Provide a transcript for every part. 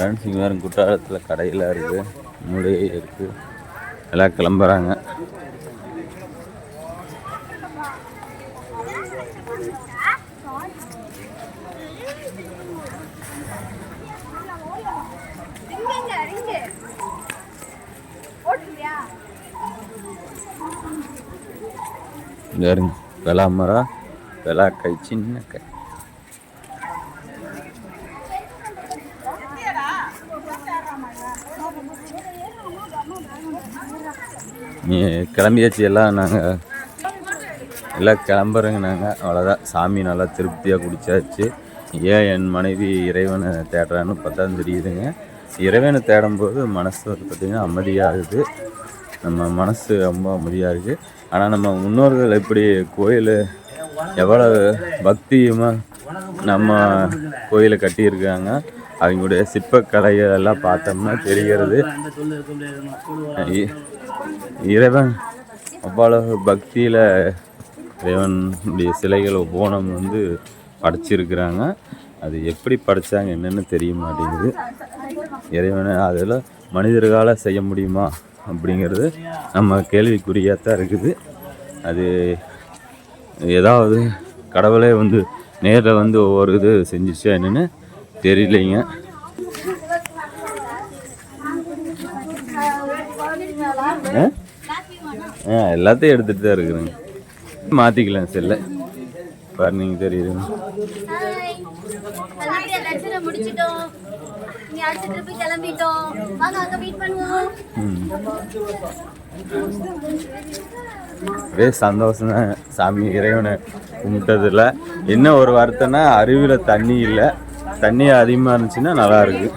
Friends இங்கே வேறு குற்றாலத்தில் கடையில் இருக்குது மூலையே இருக்குது எல்லாம் கிளம்புறாங்க. இங்கே இருங்க வெளாமரா வெளா கை சின்ன கை. கிளம்பியாச்சு எல்லாம் நாங்கள் எல்லாம் கிளம்புறோங்க நாங்கள் அவ்வளோதான் சாமி நல்லா திருப்தியாக குடிச்சாச்சு. ஏன் என் மனைவி இறைவனை தேடுறான்னு பார்த்தா தெரியுதுங்க. இறைவனை தேடும்போது மனசு வந்து பார்த்திங்கன்னா அமைதியாகுது. நம்ம மனசு ரொம்ப அமைதியாக இருக்குது ஆனால் நம்ம முன்னோர்கள் எப்படி கோயில் எவ்வளோ பக்தியுமாக நம்ம கோயிலை கட்டியிருக்காங்க. அவங்களுடைய சிற்பக்கலைகள் எல்லாம் பார்த்தோம்னா தெரிகிறது. இ- இறைவன் அவ்வளவு பக்தியில் இறைவனுடைய சிலைகள் ஒவ்வொன்றும் வந்து படைச்சிருக்கிறாங்க. அது எப்படி படைச்சாங்க என்னன்னு தெரிய மாட்டேங்குது. இறைவனை அதில் மனிதர்களால் செய்ய முடியுமா அப்படிங்கிறது நம்ம கேள்விக்குறியாக தான் இருக்குது. அது ஏதாவது கடவுளே வந்து நேரில் வந்து ஒவ்வொரு இது செஞ்சுச்சா என்னென்னு தெரியலைங்க. ஆ? ஆ எல்லாத்தையும் எடுத்துகிட்டு தான் இருக்கிறேங்க. மாற்றிக்கலாம் செல்ல. பாரு நீங்கள் தெரியுதுங்க ஒரே சந்தோஷம் தான் சாமி இறைவனை கும்பிட்டதில்ல. என்ன ஒரு வருத்தம்னா அருவியில் தண்ணி இல்லை. தண்ணி அதிகமாக இருந்துச்சுன்னா நல்லா இருக்கு.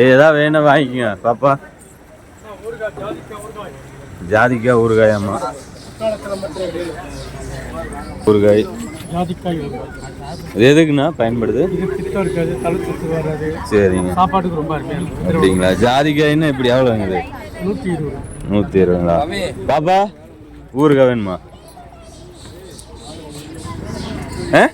ஏ ஏதாவது வேணும் வாங்கிக்கங்க பாப்பா. ஜாதிக்காய் ஊறுகாயாம்மா ஊறுகாய். இது எதுக்குண்ணா பயன்படுது? சரிங்க. அப்படிங்களா? ஜாதிக்காய்னா இப்படி எவ்வளோங்குது நூற்றி இருபது. நூற்றி இருபதுங்களா? பாப்பா ஊறுகாய் வேணுமா? ஆ?